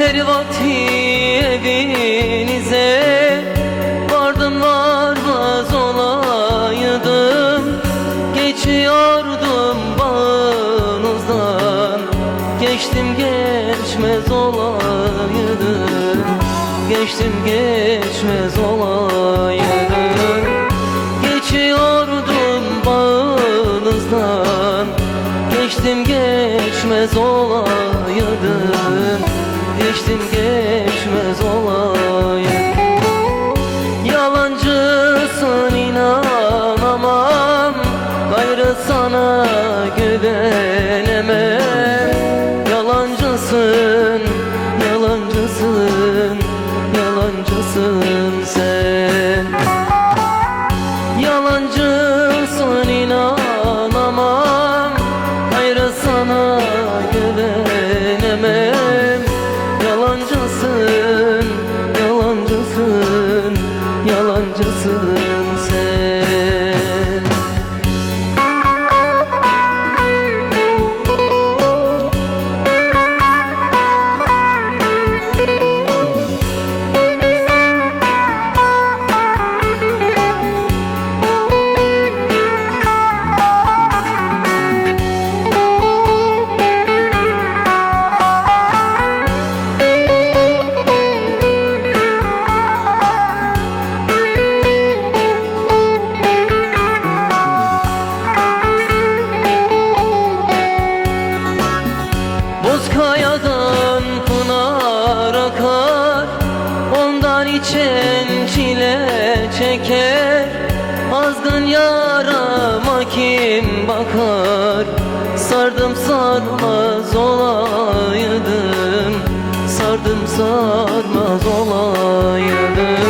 Servati evinize Vardım varmaz olaydım. Geçiyordum bağınızdan Geçtim geçmez olaydım. Geçtim geçmez olaydım. Geçiyordum bağınızdan Geçtim geçmez olaydım. Sana güvenemem Yalancısın, yalancısın, yalancısın sen. Yalancısın inanamam. Gayrı sana güvenemem. Yalancısın, İçen çile çeker Azgın yarama kim bakar? Sardım sarmaz olaydım Sardım sarmaz olaydım